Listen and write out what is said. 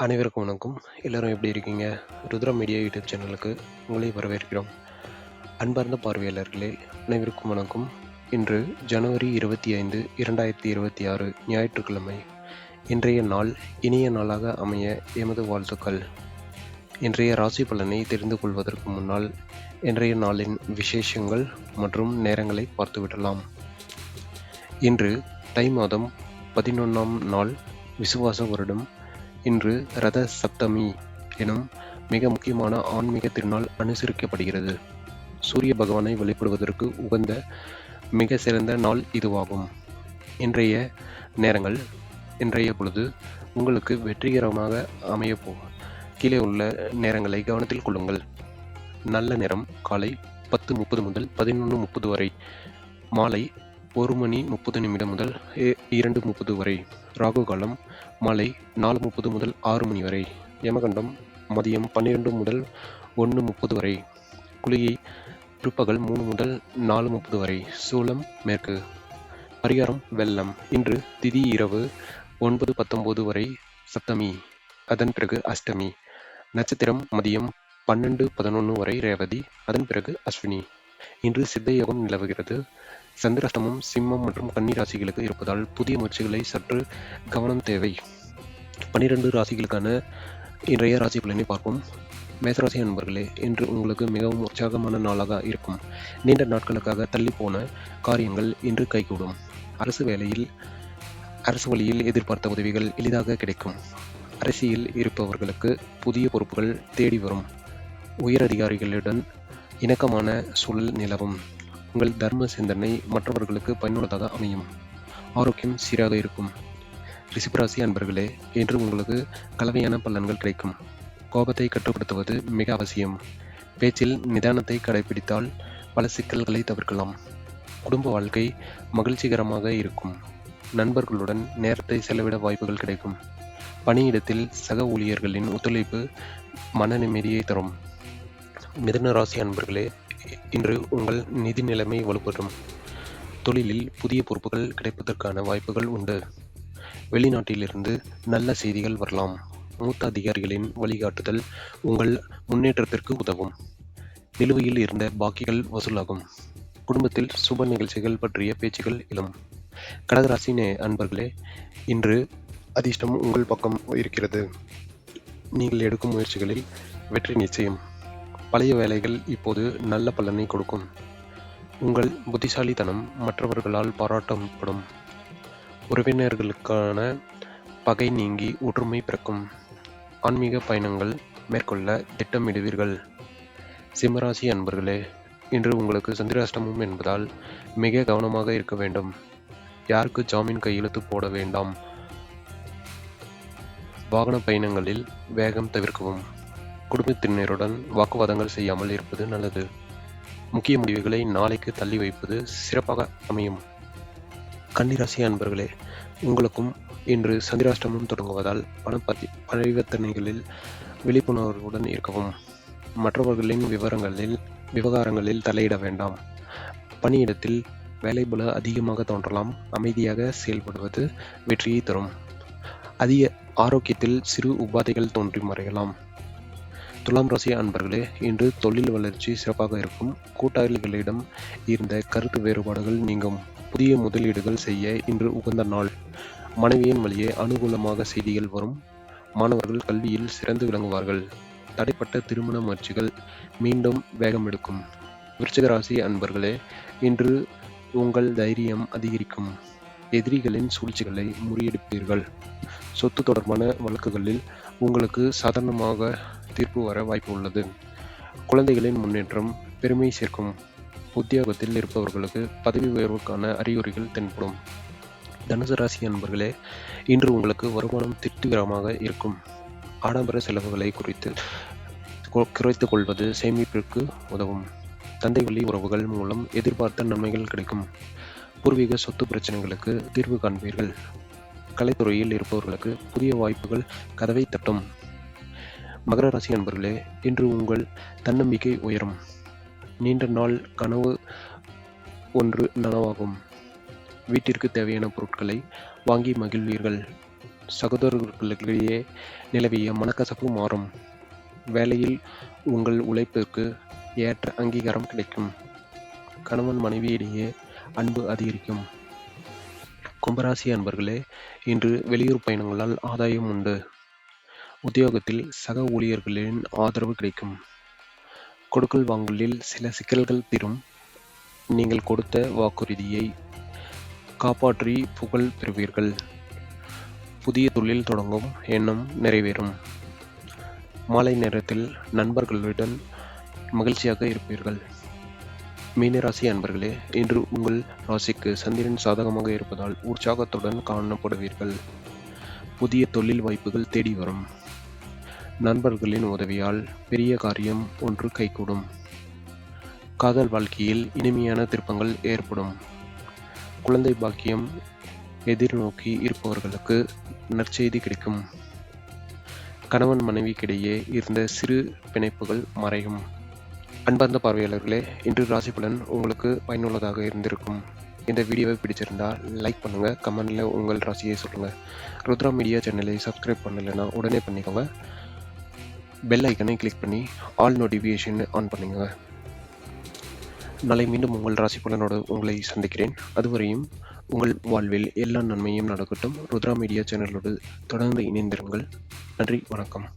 அனைவருக்கும் வணக்கம். எல்லோரும் எப்படி இருக்கீங்க? ருத்ரா மீடியா யூடியூப் சேனலுக்கு உங்களை வரவேற்கிறோம். அன்பார்ந்த பார்வையாளர்களே அனைவருக்கும் வணக்கம். இன்று ஜனவரி இருபத்தி ஐந்து இரண்டாயிரத்தி இருபத்தி ஆறு ஞாயிற்றுக்கிழமை. இன்றைய நாள் இனிய நாளாக அமைய எமது வாழ்த்துக்கள். இன்றைய ராசி பலனை தெரிந்து கொள்வதற்கு முன்னால் இன்றைய நாளின் விசேஷங்கள் மற்றும் நேரங்களை பார்த்துவிடலாம். இன்று தை மாதம் பதினொன்றாம் நாள் விசுவாச வருடம். இன்று ரத சப்தமி எனும் மிக முக்கியமான ஆன்மீக திருநாள் அனுசரிக்கப்படுகிறது. சூரிய பகவானை வழிபடுவதற்கு உகந்த மிக சிறந்த நாள் இதுவாகும். இன்றைய நேரங்கள் இன்றைய பொழுது உங்களுக்கு வெற்றிகரமாக அமைய கீழே உள்ள நேரங்களை கவனத்தில் கொள்ளுங்கள். நல்ல நேரம் காலை பத்து முப்பது முதல் பதினொன்று முப்பது வரை. மாலை ஒரு மணி முப்பது நிமிடம் முதல் இரண்டு முப்பது வரை ராகு காலம் மாலை நாலு முப்பது முதல் ஆறு மணி வரை யமகண்டம் மதியம் பன்னிரெண்டு முதல் ஒன்று முப்பது வரை குளிகை பிற்பகல் மூணு முதல் நாலு முப்பது வரை சூளம் மேற்கு பரிகாரம் வெள்ளம். இன்று திதி இரவு ஒன்பது பத்தொம்போது வரை சப்தமி அதன் பிறகு அஷ்டமி. நட்சத்திரம் மதியம் பன்னெண்டு பதினொன்று வரை ரேவதி அதன் பிறகு அஸ்வினி. இன்று சித்த யோகம் நிலவுகிறது. சந்திரஸ்தமம் சிம்மம் மற்றும் கன்னி ராசிகளுக்கு இருப்பதால் புதிய முயற்சிகளை சற்று கவனம் தேவை. பன்னிரண்டு ராசிகளுக்கான இன்றைய ராசி பலனை பார்ப்போம். மேசராசி நண்பர்களே இன்று உங்களுக்கு மிகவும் உற்சாகமான நாளாக இருக்கும். நீண்ட நாட்களுக்காக தள்ளி போன காரியங்கள் இன்று கைகூடும். அரசு வேலையில் அரசு வழியில் எதிர்பார்த்த உதவிகள் எளிதாக கிடைக்கும். அரசியல் இருப்பவர்களுக்கு புதிய பொறுப்புகள் தேடி வரும். உயர் அதிகாரிகளுடன் இணக்கமான சூழல் நிலவும். உங்கள் தர்ம சிந்தனை மற்றவர்களுக்கு பயனுள்ளதாக அமையும். ஆரோக்கியம் சீராக இருக்கும். ரிசிபராசி அன்பர்களே இன்று உங்களுக்கு கலவையான பலன்கள் கிடைக்கும். கோபத்தை கட்டுப்படுத்துவது மிக அவசியம். பேச்சில் நிதானத்தை கடைபிடித்தால் பல சிக்கல்களை தவிர்க்கலாம். குடும்ப வாழ்க்கை மகிழ்ச்சிகரமாக இருக்கும். நண்பர்களுடன் நேரத்தை செலவிட வாய்ப்புகள் கிடைக்கும். பணியிடத்தில் சக ஊழியர்களின் ஒத்துழைப்பு மன நிம்மதியை தரும். மிதுன ராசி அன்பர்களே இன்று உங்கள் நிதி நிலைமை வலுப்பெறும். தொழிலில் புதிய பொறுப்புகள் கிடைப்பதற்கான வாய்ப்புகள் உண்டு. வெளிநாட்டிலிருந்து நல்ல செய்திகள் வரலாம். மூத்த அதிகாரிகளின் வழிகாட்டுதல் உங்கள் முன்னேற்றத்திற்கு உதவும். நிலுவையில் இருந்த பாக்கிகள் வசூலாகும். குடும்பத்தில் சுப நிகழ்ச்சிகள் பற்றிய பேச்சுகள் இளம் கடகராசி நே- அன்பர்களே இன்று அதிர்ஷ்டம் உங்கள் பக்கம் இருக்கிறது. நீங்கள் எடுக்கும் முயற்சிகளில் வெற்றி நிச்சயம். பழைய வேலைகள் இப்போது நல்ல பலனை கொடுக்கும். உங்கள் புத்திசாலித்தனம் மற்றவர்களால் பாராட்டப்படும். உறவினர்களுக்கான பகை நீங்கி ஒற்றுமை பிறக்கும். ஆன்மீக பயணங்கள் மேற்கொள்ள திட்டமிடுவீர்கள். சிம்மராசி அன்பர்களே இன்று உங்களுக்கு சந்திராஷ்டமம் என்பதால் மிக கவனமாக இருக்க வேண்டும். யாருக்கு ஜாமீன் கையெழுத்து போட வேண்டாம். வாகன பயணங்களில் வேகம் தவிர்க்கவும். குடும்பத்தினருடன் வாக்குவாதங்கள் செய்யாமல் இருப்பது நல்லது. முக்கிய முடிவுகளை நாளைக்கு தள்ளி வைப்பது சிறப்பாக அமையும். கன்னிராசி அன்பர்களே உங்களுக்கும் இன்று சந்திராஷ்டமம் தொடங்குவதால் பணப்பதி பரிவர்த்தனைகளில் விழிப்புணர்வுடன் இருக்கவும். மற்றவர்களின் விவரங்களில் விவகாரங்களில் தலையிட வேண்டாம். பணியிடத்தில் வேலை பல அதிகமாக தோன்றலாம். அமைதியாக செயல்படுவது வெற்றியை தரும். அதிக ஆரோக்கியத்தில் சிறு உபாதைகள் தோன்றி மறையலாம். துலாம் ராசி அன்பர்களே இன்று தொழில் வளர்ச்சி சிறப்பாக இருக்கும். கூட்டாளிகளிடம் இருந்த கருத்து வேறுபாடுகள் நீங்கும். புதிய முதலீடுகள் செய்ய இன்று உகந்த நாள். மனைவியின் வழியே அனுகூலமாக செய்திகள் வரும். மாணவர்கள் கல்வியில் சிறந்து விளங்குவார்கள். தடைப்பட்ட திருமண முயற்சிகள் மீண்டும் வேகம் எடுக்கும். விருச்சிக ராசி அன்பர்களே இன்று உங்கள் தைரியம் அதிகரிக்கும். எதிரிகளின் சூழ்ச்சிகளை முறியடிப்பீர்கள். சொத்து தொடர்பான வழக்குகளில் உங்களுக்கு சாதாரணமாக தீர்ப்பு வர வாய்ப்பு உள்ளது. குழந்தைகளின் முன்னேற்றம் பெருமை சேர்க்கும் உத்தியோகத்தில் இருப்பவர்களுக்கு பதவி உயர்வுக்கான அறிகுறிகள் தென்படும். தனுசு ராசி அன்பர்களே இன்று உங்களுக்கு வருமானம் திருப்திகரமாக இருக்கும். ஆடம்பர செலவுகளை குறித்து கு- குறைத்துக் கொள்வது சேமிப்பிற்கு உதவும். தந்தை வழி உறவுகள் மூலம் எதிர்பார்த்த நன்மைகள் கிடைக்கும். பூர்வீக சொத்து பிரச்சனைகளுக்கு தீர்வு காண்பீர்கள். கலைத்துறையில் இருப்பவர்களுக்கு புதிய வாய்ப்புகள் கதவை தட்டும். மகர ராசி அன்பர்களே இன்று உங்கள் தன்னம்பிக்கை உயரும். நீண்ட நாள் கனவு ஒன்று நனவாகும். வீட்டிற்கு தேவையான பொருட்களை வாங்கி மகிழ்வீர்கள். சகோதரர்களுக்கிடையே நிலவிய மனக்கசப்பு மாறும். வேலையில் உங்கள் உழைப்பிற்கு ஏற்ற அங்கீகாரம் கிடைக்கும். கணவன் மனைவியிடையே அன்பு அதிகரிக்கும். கும்பராசி அன்பர்களே இன்று வெளியூர் பயணங்களால் ஆதாயம் உண்டு. உத்தியோகத்தில் சக ஊழியர்களின் ஆதரவு கிடைக்கும். கொடுக்கல் வாங்கலில் சில சிக்கல்கள் தீரும். நீங்கள் கொடுத்த வாக்குறுதியை காப்பாற்றி புகழ் பெறுவீர்கள். புதிய தொழில் தொடங்கும் எண்ணம் நிறைவேறும். மாலை நேரத்தில் நண்பர்களுடன் மகிழ்ச்சியாக இருப்பீர்கள். மீனராசி அன்பர்களே இன்று உங்கள் ராசிக்கு சந்திரன் சாதகமாக இருப்பதால் உற்சாகத்துடன் காணப்படுவீர்கள். புதிய தொழில் வாய்ப்புகள் தேடி வரும். நண்பர்களின் உதவியால் பெரிய காரியம் ஒன்று கைகூடும். காதல் வாழ்க்கையில் இனிமையான திருப்பங்கள் ஏற்படும். குழந்தை பாக்கியம் எதிர்நோக்கி இருப்பவர்களுக்கு நற்செய்தி கிடைக்கும். கணவன் மனைவிக்கிடையே இருந்த சிறு பிணைப்புகள் மறையும். அன்பார்ந்த பார்வையாளர்களே இன்று ராசி பலன் உங்களுக்கு பயனுள்ளதாக இருந்திருக்கும். இந்த வீடியோவை பிடிச்சிருந்தால் லைக் பண்ணுங்கள் கமெண்டில் உங்கள் ராசியை சொல்லுங்கள் ருத்ரா மீடியா சேனலை சப்ஸ்கிரைப் பண்ணலைன்னா உடனே பண்ணிக்கோங்க. பெல் ஐக்கனை கிளிக் பண்ணி ஆல் நோட்டிஃபிகேஷன் ஆன் பண்ணுங்க. நாளை மீண்டும் உங்கள் ராசி பலனோடு உங்களை சந்திக்கிறேன். அதுவரையும் உங்கள் வாழ்வில் எல்லா நன்மையும் நடக்கட்டும். ருத்ரா மீடியா சேனலோடு தொடர்ந்து இணைந்திருங்கள். நன்றி வணக்கம்.